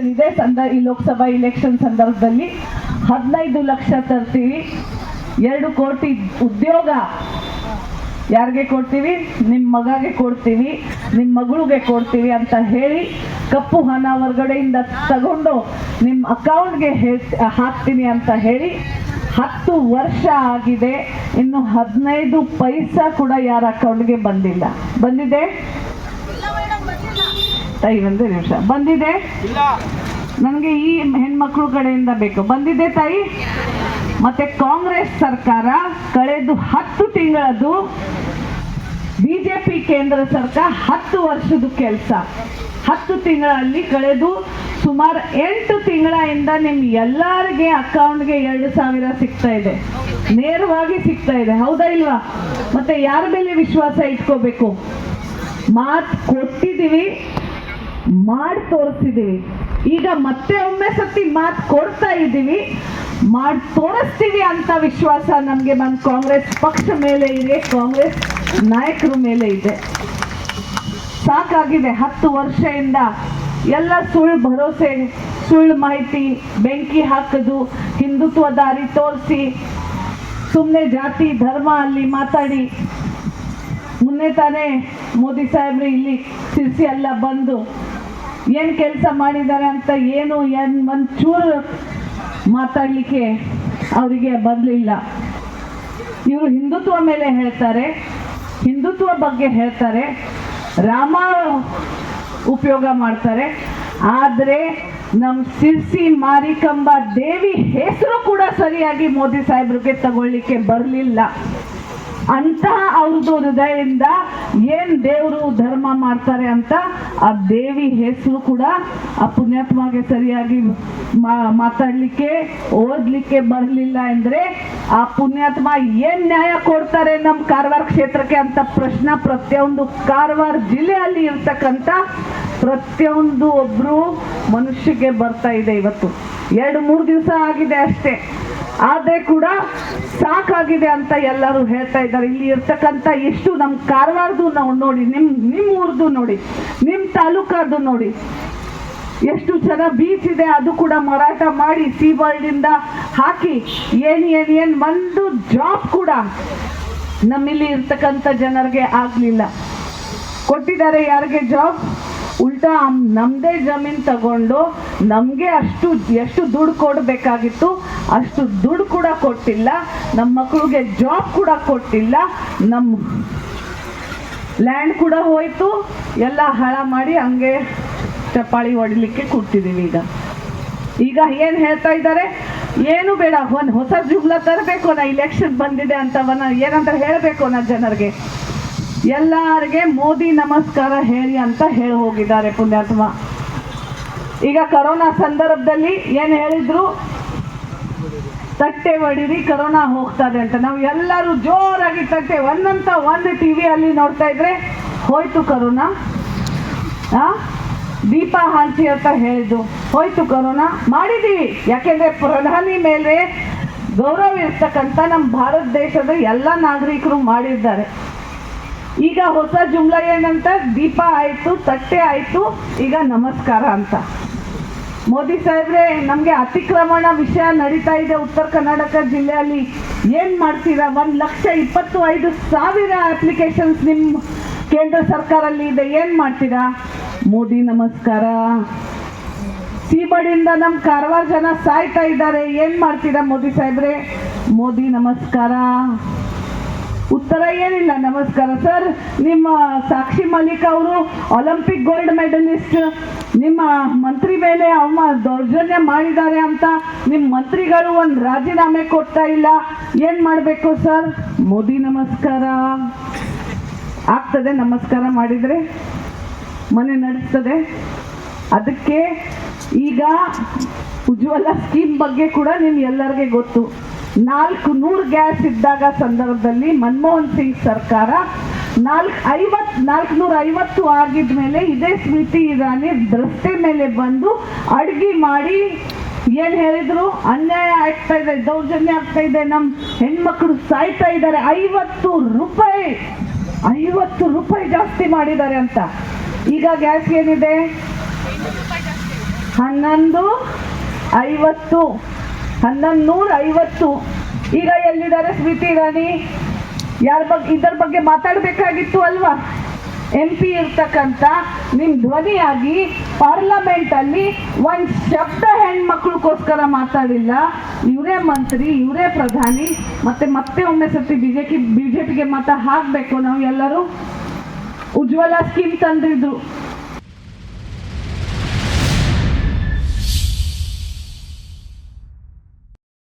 Election ಇದೆ ಸಂದ, ಈ ಲೋಕಸಭಾ ಇಲೆಕ್ಷನ್ ಸಂದರ್ಭದಲ್ಲಿ ಹದಿನೈದು ಲಕ್ಷ ತರ್ತೀವಿ. ಎರಡು ಕೋಟಿ ಉದ್ಯೋಗ ಯಾರಿಗೆ ಕೊಡ್ತೀವಿ? ನಿಮ್ಮ ಮಗಗೆ ಕೊಡ್ತೀವಿ. ನಿಮ್ಮ ಮಗಳಿಗೆ ಕೊಡ್ತೀವಿ ಅಂತ ಹೇಳಿ ಕಪ್ಪು ಹಣ ಹೊರಗಡೆಯಿಂದ ತಗೊಂಡು ನಿಮ್ಮ ಅಕೌಂಟ್ಗೆ ಹಾಕ್ತೀನಿ ಅಂತ ಹೇಳಿ ಹತ್ತು ವರ್ಷ ಆಗಿದೆ. ಇನ್ನು ಹದಿನೈದು ಪೈಸಾ ಕೂಡ ಯಾರ ಅಕೌಂಟ್ಗೆ ಬಂದಿಲ್ಲ. ಬಂದಿದೆ. ತಾಯಿ ನಿಮಿಷ. ಬಂದಿದೆ? ನನಗೆ ಈ ಹೆಣ್ಮಕ್ಳು ಕಡೆಯಿಂದ ಬೇಕು. ಬಂದಿದೆ ತಾಯಿ? ಮತ್ತೆ ಕಾಂಗ್ರೆಸ್ ಸರ್ಕಾರ ಕಳೆದು ಹತ್ತು ತಿಂಗಳದು ಬಿಜೆಪಿ ಕೇಂದ್ರ ಸರ್ಕಾರ ಹತ್ತು ವರ್ಷದ ಕೆಲಸ. ಹತ್ತು ತಿಂಗಳಲ್ಲಿ ಕಳೆದು ಸುಮಾರು ಎಂಟು ತಿಂಗಳಿಂದ ನಿಮ್ ಎಲ್ಲರಿಗೆ ಅಕೌಂಟ್ಗೆ ಎರಡು ಸಾವಿರ ಸಿಗ್ತಾ ಇದೆ. ನೇರವಾಗಿ ಸಿಗ್ತಾ ಇದೆ. ಹೌದಾ ಇಲ್ವಾ? ಮತ್ತೆ ಯಾರ ಮೇಲೆ ವಿಶ್ವಾಸ ಇಟ್ಕೋಬೇಕು? ಮಾತು ಕೊಟ್ಟಿದ್ದೀವಿ. ಮಾಡಿ ತೋರಿಸ್ತಿದ್ದೀವಿ ಈಗ ಮತ್ತೆ ಒಮ್ಮೆ ಸತಿ ಮಾತು ಕೊಡ್ತಾ ಇದ್ದೀವಿ. ಮಾಡಿ ತೋರಿಸ್ತೀವಿ ಅಂತ ವಿಶ್ವಾಸ ನಮಗೆ ನಮ್ಮ ಕಾಂಗ್ರೆಸ್ ಪಕ್ಷ ಮೇಲೆ ಇದೆ, ಕಾಂಗ್ರೆಸ್ ನಾಯಕರ ಮೇಲೆ ಇದೆ. ಸಾಕಾಗಿದೆ ಹತ್ತು ವರ್ಷದಿಂದ ಎಲ್ಲ ಸುಳ್ಳು ಭರೋಸೆ ಸುಳ್ಳು ಮಾಹಿತಿ, ಬೆಂಕಿ ಹಾಕೋದು, ಹಿಂದುತ್ವ ದಾರಿ ತೋರಿಸಿ ಸುಮ್ಮನೆ ಜಾತಿ, ಧರ್ಮ ಅಲ್ಲಿ ಮಾತಾಡಿ. ಮೊನ್ನೆ ತಾನೇ ಮೋದಿ ಸಾಹೇಬ್ರು ಇಲ್ಲಿ ಸಿರ್ಸಿ ಎಲ್ಲ ಬಂದು ಏನು ಕೆಲಸ ಮಾಡಿದ್ದಾರೆ ಅಂತ ಏನು ಏನು ಒಂಚೂರು ಮಾತಾಡಲಿಕ್ಕೆ ಅವರಿಗೆ ಬರಲಿಲ್ಲ. ಇವರು ಹಿಂದುತ್ವ ಮೇಲೆ ಹೇಳ್ತಾರೆ, ಹಿಂದುತ್ವ ಬಗ್ಗೆ ಹೇಳ್ತಾರೆ, ರಾಮ ಉಪಯೋಗ ಮಾಡ್ತಾರೆ, ಆದರೆ ನಮ್ಮ ಸಿರ್ಸಿ ಮಾರಿಕಂಬ ದೇವಿ ಹೆಸರು ಕೂಡ ಸರಿಯಾಗಿ ಮೋದಿ ಸಾಹೇಬ್ರಿಗೆ ತಗೊಳ್ಳಿಕ್ಕೆ ಬರಲಿಲ್ಲ. ಅಂತಹ ಅವ್ರದ್ದು ಹೃದಯದಿಂದ ಏನ್ ದೇವರು ಧರ್ಮ ಮಾಡ್ತಾರೆ ಅಂತ ಆ ದೇವಿ ಹೆಸರು ಕೂಡ ಆ ಪುಣ್ಯಾತ್ಮಗೆ ಸರಿಯಾಗಿ ಮಾತಾಡ್ಲಿಕ್ಕೆ, ಓದ್ಲಿಕ್ಕೆ ಬರಲಿಲ್ಲ ಅಂದ್ರೆ ಆ ಪುಣ್ಯಾತ್ಮ ಏನ್ ನ್ಯಾಯ ಕೊಡ್ತಾರೆ ನಮ್ಮ ಕಾರವಾರ ಕ್ಷೇತ್ರಕ್ಕೆ ಅಂತ ಪ್ರಶ್ನೆ ಪ್ರತಿಯೊಂದು ಕಾರವಾರ ಜಿಲ್ಲೆಯಲ್ಲಿ ಇರ್ತಕ್ಕಂಥ ಪ್ರತಿಯೊಂದು ಒಬ್ರು ಮನುಷ್ಯಗೆ ಬರ್ತಾ ಇದೆ ಇವತ್ತು. ಎರಡು, ಮೂರು ದಿವಸ ಆಗಿದೆ ಅಷ್ಟೇ. ಆದ್ರೆ ಕೂಡ ಸಾಕಾಗಿದೆ ಅಂತ ಎಲ್ಲರೂ ಹೇಳ್ತಾ ಇದ್ದಾರೆ. ಇಲ್ಲಿ ಇರ್ತಕ್ಕಂಥ ಎಷ್ಟು ನಮ್ಮ ಕಾರವಾರದು ನಾವು ನೋಡಿ, ನಿಮ್ ನಿಮ್ಮ ಊರ್ದು ನೋಡಿ ನಿಮ್ಮ ತಾಲೂಕಾದ್ದು ನೋಡಿ. ಎಷ್ಟು ಜನ ಬೀಚ್ ಇದೆ ಅದು ಕೂಡ ಮಾರಾಟ ಮಾಡಿ ಸೀ ವರ್ಲ್ಡಿಂದ ಹಾಕಿ, ಏನ್ ಏನ್ ಏನ್, ಒಂದು ಜಾಬ್ ಕೂಡ ನಮ್ಮಲ್ಲಿ ಇರ್ತಕ್ಕಂಥ ಜನರಿಗೆ ಆಗಲಿಲ್ಲ. ಕೊಟ್ಟಿದ್ದಾರೆ ಯಾರಿಗೆ ಜಾಬ್ ಉಲ್ಟಾ ನಮ್ಮದೇ ಜಮೀನು ತಗೊಂಡು ನಮಗೆ ಅಷ್ಟು, ಎಷ್ಟು ದುಡ್ಡು ಕೊಡಬೇಕಾಗಿತ್ತು, ಅಷ್ಟು ದುಡ್ಡು ಕೂಡ ಕೊಟ್ಟಿಲ್ಲ ನಮ್ಮ ಮಕ್ಕಳಿಗೆ ಜಾಬ್ ಕೂಡ ಕೊಟ್ಟಿಲ್ಲ ನಮ್ಮ ಲ್ಯಾಂಡ್ ಕೂಡ ಹೋಯ್ತು, ಎಲ್ಲ ಹಾಳ ಮಾಡಿ ಹಂಗೆ ಚಪ್ಪಾಳಿ ಹೊಡಿಲಿಕ್ಕೆ ಕೂತಿದ್ದೀವಿ ಈಗ. ಈಗ ಏನು ಹೇಳ್ತಾ ಇದ್ದಾರೆ? ಏನು ಬೇಡ, ಒಂದು ಹೊಸ ಜುಮ್ಲ ತರಬೇಕು ನಾ ಇಲೆಕ್ಷನ್ ಬಂದಿದೆ ಅಂತವನ್ನ ಏನಂತ ಹೇಳಬೇಕು ನಾ ಜನರಿಗೆ. ಎಲ್ಲರಿಗೆ ಮೋದಿ ನಮಸ್ಕಾರ ಹೇಳಿ ಅಂತ ಹೇಳಿ ಹೋಗಿದ್ದಾರೆ ಪುಣ್ಯಾತ್ಮ. ಈಗ ಕರೋನಾ ಸಂದರ್ಭದಲ್ಲಿ ಏನು ಹೇಳಿದ್ರು? ತಟ್ಟೆ ಹೊಡಿರಿ ಕರೋನಾ ಹೋಗ್ತದೆ ಅಂತ. ನಾವು ಎಲ್ಲರೂ ಜೋರಾಗಿ ತಟ್ಟೆ ಒಂದಂತ ಒಂದು ಟಿವಿಯಲ್ಲಿ ನೋಡ್ತಾ ಇದ್ರೆ ಹೋಯ್ತು ಕರೋನಾ. ಆ? ದೀಪ ಹಾಂಚಿ ಅಂತ ಹೇಳಿದ್ದು, ಹೋಯ್ತು ಕರೋನಾ. ಮಾಡಿದೀವಿ. ಯಾಕೆಂದ್ರೆ ಪ್ರಧಾನಿ ಮೇಲೆ ಗೌರವ ಇರ್ತಕ್ಕಂಥ ನಮ್ಮ ಭಾರತ ದೇಶದ ಎಲ್ಲ ನಾಗರಿಕರು ಮಾಡಿದ್ದಾರೆ. ಈಗ ಹೊಸ ಜುಮ್ಲ ಏನಂತ? ದೀಪ ಆಯ್ತು, ತಟ್ಟೆ ಆಯ್ತು, ಈಗ ನಮಸ್ಕಾರ ಅಂತ. ಮೋದಿ ಸಾಹೇಬ್ರೆ, ನಮಗೆ ಅತಿಕ್ರಮಣ ವಿಷಯ ನಡೀತಾ ಇದೆ ಉತ್ತರ ಕರ್ನಾಟಕ ಜಿಲ್ಲೆಯಲ್ಲಿ. ಏನು ಮಾಡ್ತೀರಾ? ಒಂದು ಲಕ್ಷ ಇಪ್ಪತ್ತು ಐದು ಸಾವಿರ ಅಪ್ಲಿಕೇಶನ್ಸ್ ನಿಮ್ಮ ಕೇಂದ್ರ ಸರ್ಕಾರಲ್ಲಿ ಇದೆ. ಏನು ಮಾಡ್ತೀರಾ? ಮೋದಿ ನಮಸ್ಕಾರ. ಸೀಬಡಿಯಿಂದ ನಮ್ಮ ಕಾರವಾರ ಜನ ಸಾಯ್ತಾ ಇದ್ದಾರೆ. ಏನು ಮಾಡ್ತೀರಾ ಮೋದಿ ಸಾಹೇಬ್ರೆ? ಮೋದಿ ನಮಸ್ಕಾರ. ಉತ್ತರ ಏನಿಲ್ಲ, ನಮಸ್ಕಾರ ಸರ್. ನಿಮ್ಮ ಸಾಕ್ಷಿ ಮಲಿಕ್ ಅವರು ಒಲಿಂಪಿಕ್ ಗೋಲ್ಡ್ ಮೆಡಲಿಸ್ಟ್ ನಿಮ್ಮ ಮಂತ್ರಿ ಮೇಲೆ ಅವಮ ದೌರ್ಜನ್ಯ ಮಾಡಿದ್ದಾರೆ ಅಂತ ನಿಮ್ಮ ಮಂತ್ರಿಗಳು ಒಂದು ರಾಜೀನಾಮೆ ಕೊಡ್ತಾ ಇಲ್ಲ. ಏನು ಮಾಡಬೇಕು ಸರ್? ಮೋದಿ ನಮಸ್ಕಾರ. ಆಗ್ತದೆ ನಮಸ್ಕಾರ ಮಾಡಿದರೆ? ಮನೆ ನಡೆಸ್ತದೆ. ಅದಕ್ಕೆ ಈಗ ಉಜ್ವಲ ಸ್ಕೀಮ್ ಬಗ್ಗೆ ಕೂಡ ನಿಮ್ಗೆ ಎಲ್ಲರಿಗೆ ಗೊತ್ತು. ನಾಲ್ಕು ನೂರು ಗ್ಯಾಸ್ ಇದ್ದಾಗ ಸಂದರ್ಭದಲ್ಲಿ ಮನಮೋಹನ್ ಸಿಂಗ್ ಸರ್ಕಾರ ನಾಲ್ಕು ಐವತ್ ನಾಲ್ಕುನೂರ ಐವತ್ತು ಆಗಿದ ಮೇಲೆ ಇದೇ ಸ್ಮೃತಿ ಇರಾನಿ ರಸ್ತೆ ಮೇಲೆ ಬಂದು ಅಡುಗೆ ಮಾಡಿ ಏನ್ ಹೇಳಿದ್ರು? ಅನ್ಯಾಯ ಆಗ್ತಾ ಇದೆ, ದೌರ್ಜನ್ಯ ಆಗ್ತಾ ಇದೆ ನಮ್ಮ ಹೆಣ್ಮಕ್ಳು ಸಾಯ್ತಾ ಇದ್ದಾರೆ. ಐವತ್ತು ರೂಪಾಯಿ ಐವತ್ತು ರೂಪಾಯಿ ಜಾಸ್ತಿ ಮಾಡಿದ್ದಾರೆ ಅಂತ. ಈಗ ಗ್ಯಾಸ್ ಏನಿದೆ? ಹನ್ನೊಂದು ಐವತ್ತು. ಹನ್ನೊಂದು ನೂರ ಐವತ್ತು ಈಗ ಎಲ್ಲಿದ್ದಾರೆ ಸ್ಮೃತಿ ಇರಾನಿ? ಯಾರ ಬಗ್ಗೆ ಇದರ ಬಗ್ಗೆ ಮಾತಾಡಬೇಕಾಗಿತ್ತು ಅಲ್ವಾ? ಎಂ ಪಿ ಇರ್ತಕ್ಕಂಥ ನಿಮ್ಮ ಧ್ವನಿಯಾಗಿ ಪಾರ್ಲಮೆಂಟಲ್ಲಿ ಒಂದು ಶಬ್ದ ಹೆಣ್ಮಕ್ಳಿಗೋಸ್ಕರ ಮಾತಾಡಿಲ್ಲ. ಇವರೇ ಮಂತ್ರಿ, ಇವರೇ ಪ್ರಧಾನಿ, ಮತ್ತೆ ಮತ್ತೆ ಒಮ್ಮೆ ಸತಿ B J P B J ಪಿಗೆ ಮತ ಹಾಕಬೇಕು ನಾವು ಎಲ್ಲರೂ. ಉಜ್ವಲ ಸ್ಕೀಮ್ ತಂದಿದ್ರು.